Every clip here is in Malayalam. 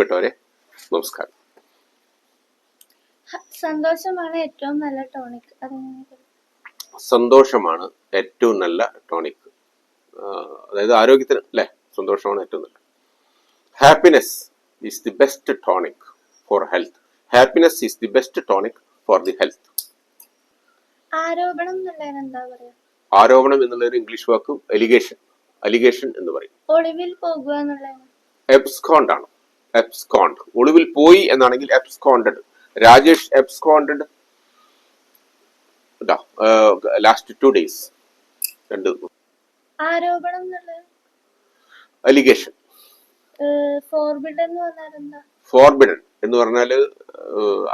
പ്രിയപ്പെട്ടവരെ നമസ്കാരം. സന്തോഷമാണ് ഏറ്റവും നല്ല ടോണിക്. സന്തോഷമാണ് ഏറ്റവും നല്ല ടോണിക്. അതായത് ആരോഗ്യത്തിന് അല്ലേ? സന്തോഷമാണ് ഏറ്റവും നല്ല. Happiness is the best tonic for health happiness is the best tonic for the health ആരോപണം എന്നുള്ളൊരു ഇംഗ്ലീഷ് വാക്ക് അലിഗേഷൻ. അലിഗേഷൻ എന്ന് പറയും. ഒളിവിൽ പോകുക എന്നുള്ളതിന്. എബ്സ്കോണ്ട് ആണ്. എബ്സ്കോണ്ട് ഒളിവിൽ പോയി എന്നാണെങ്കിൽ absconded Rajesh absconded last two days രണ്ട് ആരോപണം അലിഗേഷൻ എന്ന് പറഞ്ഞാൽ ഫോർബിഡൻ എന്ന് പറഞ്ഞാൽ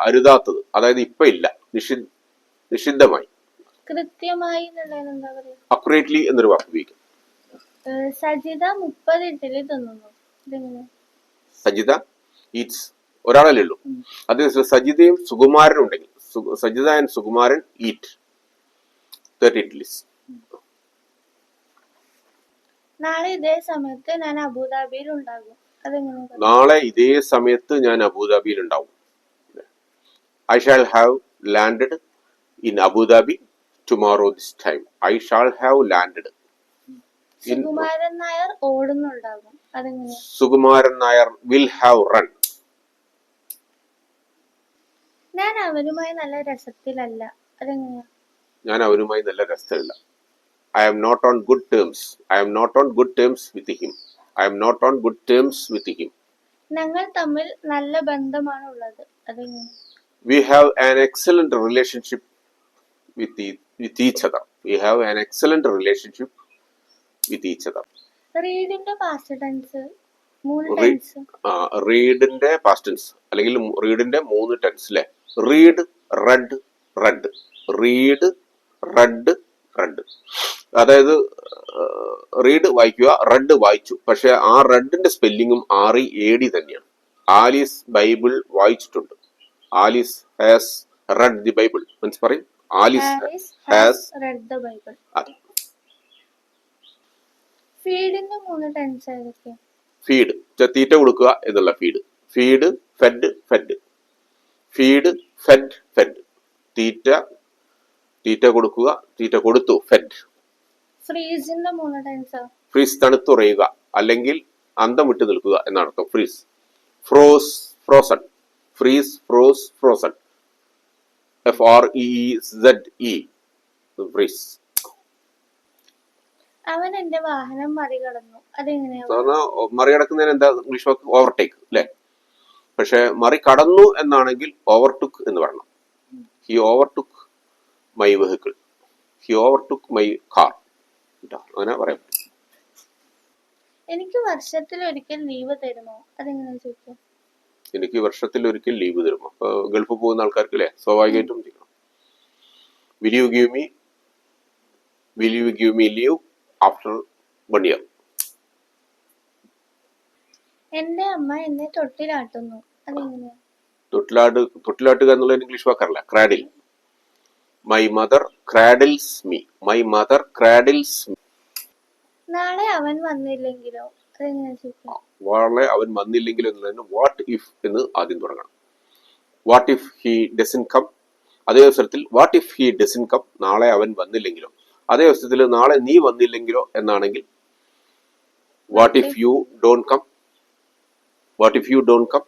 അരുതാത്തത്. അതായത് ഇപ്പൊ ഇല്ല. നിഷി നിഷിദ്ധമായി. കൃത്യമായി അക്യുറേറ്റ്ലി എന്നൊരു വാക്ക് ഉപയോഗിക്കും. സജിത മുപ്പത് ഇഡ്ഡലി തിന്നുന്നു. സജിത ഈറ്റ്സ് ഒരാളല്ലേ ഉള്ളൂ. അത് സജിതയും സുകുമാരനും ഉണ്ടെങ്കിൽ Sajitha and Sukumaran eat. Thirty idlis നാളെ ഇതേ സമയത്ത് ഞാൻ അബുദാബിയിൽ ഉണ്ടാകും. നാളെ ഇതേ സമയത്ത് ഞാൻ അബുദാബിയിൽ ഉണ്ടാവും. I shall have landed in Abu Dhabi tomorrow this time I shall have landed Sukumaran Nair ഓടുന്നുണ്ടാകും. Sukumaran Nair will have run. ഞാൻ അവരുമായി നല്ല രസത്തിലല്ല. അതെങ്ങനെയാ? ഞാൻ അവനുമായി നല്ല രസത്തിലല്ല. I am not on good terms I am not on good terms with him I am not on good terms with him ഞങ്ങൾ തമ്മിൽ നല്ല ബന്ധമാണ് ഉള്ളത് we have an excellent relationship with the, with each other. We have an excellent other റീഡിന്റെ പാസ്റ്റ് ടെൻസ് റീഡിന്റെ പാസ്റ്റ് ടെൻസ് അല്ലെങ്കിൽ റീഡിന്റെ മൂന്ന് ടെൻസ് അല്ലെ read read read. Read read read. അതായത് റീഡ് വായിക്കുക റെഡ് വായിച്ചു. പക്ഷെ ആ റെഡിന്റെ സ്പെല്ലിങ്ങും ആർ ഇ എ ഡി തന്നെയാണ്. ആലീസ് ബൈബിൾ വായിച്ചിട്ടുണ്ട്. Alice has read the Bible means പറയും? Alice has read the Bible അതെ. ഫീഡിന്റെ മൂന്ന് ടെൻസ് ഫീഡ്. തീറ്റ കൊടുക്കുക എന്നുള്ള feed. Feed fed fed. Feed fed fed. തീറ്റ തീറ്റ കൊടുക്കുക തീറ്റ കൊടുത്തു ഫെഡ്. ഫ്രീസിന്റെ മൂന്ന് ടെൻസ് ഫ്രീസ് തണുത്തുറയുക അല്ലെങ്കിൽ അന്തം വിട്ടു നിൽക്കുക എന്നർത്ഥം. Freeze. Froze frozen. Freeze froze frozen. F R E Z E freeze. അവൻ എന്റെ വാഹനം മറികടന്നു. അതെങ്ങനെയാ? സാധാരണ മറികടക്കുന്നതിന് എന്താ ഇംഗ്ലീഷ് വാക്ക് ഓവർടേക്ക് അല്ലെ പക്ഷെ മറികടന്നു എന്നാണെങ്കിൽ ഓവർടുക്ക് എന്ന് പറയണം. He overtook my vehicle he overtook my car അങ്ങനെ പറയാം എനിക്ക് വർഷത്തിൽ ഒരിക്കൽ ലീവ് തരുമോ? അതെങ്ങനെയാ ചോദിക്കാം? എനിക്ക് വർഷത്തിൽ ഒരിക്കൽ ലീവ് തരും. അപ്പൊ ഗൾഫ് പോകുന്ന ആൾക്കാർക്ക് അല്ലേ സ്വാഭാവികമായിട്ടും ചെയ്യണം. Will you give me will you give me leave after one year എന്റെ അമ്മ എന്നെ തൊട്ടിലാട്ടുന്നു. തൊട്ടിലാട്ട് തൊട്ടിലാട്ടുക എന്നുള്ള English വാക്കറില്ല. Cradle my mother cradles me my mother cradles me നാളെ അവൻ വന്നില്ലെങ്കിലോ? വളരെ അവൻ വന്നില്ലെങ്കിലോ എന്നുള്ളതിന് വാട്ട് ഇഫ് എന്ന് ആദ്യം തുടങ്ങണം. What if he doesn't come അതേ അവസരത്തിൽ what if he doesn't come നാളെ അവൻ വന്നില്ലെങ്കിലോ? അതേ അവസരത്തിൽ നാളെ നീ വന്നില്ലെങ്കിലോ എന്നാണെങ്കിൽ what if you don't come what if you don't come